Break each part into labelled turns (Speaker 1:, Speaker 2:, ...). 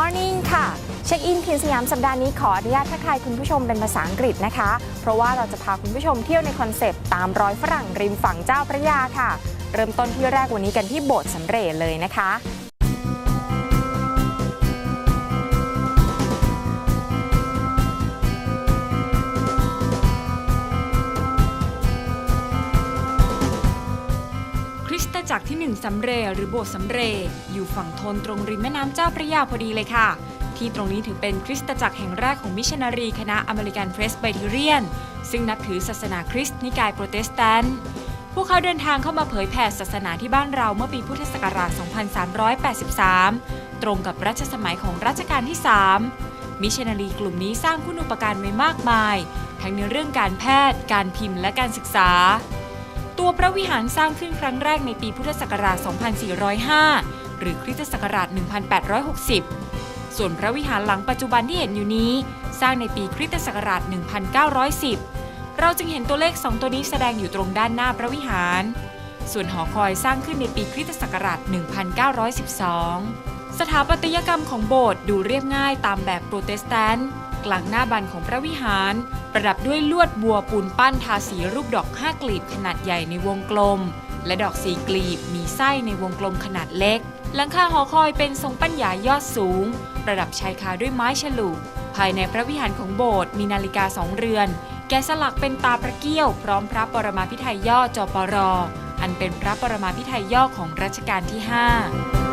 Speaker 1: Morning ค่ะ เช็คอินทีนสยามสัปดาห์นี้ขออนุญาตทักทายคุณผู้ชมเป็นภาษาอังกฤษนะคะ เพราะว่าเราจะพาคุณผู้ชมเที่ยวในคอนเซปต์ตามรอยฝรั่งริมฝั่งเจ้าพระยาค่ะ เริ่มต้นที่แรกวันนี้กันที่โบสถ์สำเร็จเลยนะคะ
Speaker 2: จักรที่หนึ่งสำเรจหรือโบสถ์สำเรจอยู่ฝั่งทนตรงริมแม่น้ำเจ้าพระยาพอดีเลยค่ะ ที่ตรงนี้ถือเป็นคริสตจักรแห่งแรกของมิชชันนารีคณะอเมริกันเพรสไบเทเรียน ซึ่งนับถือศาสนาคริสต์นิกายโปรเตสแตนต์พวกเขาเดินทางเข้ามาเผยแผ่ศาสนาที่บ้านเราเมื่อปีพุทธศักราช 2383 ตรงกับรัชสมัยของรัชกาลที่ 3 มิชชันนารีกลุ่มนี้สร้างคุณูปการไว้มากมาย ทั้งในเรื่องการแพทย์ การพิมพ์และการศึกษา ตัวพระวิหารสร้างขึ้นครั้งแรกในปีพุทธศักราช 2405 หรือคริสตศักราช 1860 ส่วนพระวิหารหลังปัจจุบันที่เห็นอยู่นี้ สร้างในปีคริสตศักราช 1910 เราจึงเห็นตัวเลข 2 ตัวนี้แสดงอยู่ตรงด้านหน้าพระวิหาร ส่วนหอคอยสร้างขึ้นในปีคริสตศักราช 1912 สถาปัตยกรรมของโบสถ์ดูเรียบง่ายตามแบบโปรเตสแตนต์ กลางหน้าบันของพระวิหาร ประดับด้วยลวดบัวปูนปั้นทาสีรูปดอกห้ากลีบขนาดใหญ่ในวงกลม และดอกสีกลีบมีไส้ในวงกลมขนาดเล็ก หลังคาหอคอยเป็นทรงปัญญายอดสูง ประดับชายคาด้วยไม้ฉลุภายในพระวิหารของโบสถ์มีนาฬิกาสองเรือน แกะสลักเป็นตาพระเกี้ยว พร้อมพระปรมาภิไธยย่อจปรออันเป็นพระปรมาภิไธยย่อของรัชกาลที่ 5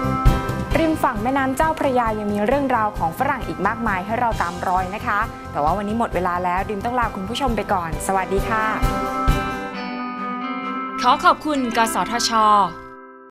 Speaker 1: ริมฝั่งแม่น้ำเจ้าพระยายังมีเรื่องราวของฝรั่งอีกมากมายให้เราตามรอยนะคะ แต่ว่าวันนี้หมดเวลาแล้วดิมต้องลาคุณผู้ชมไปก่อน สวัสดีค่ะ
Speaker 2: ขอขอบคุณ กสทช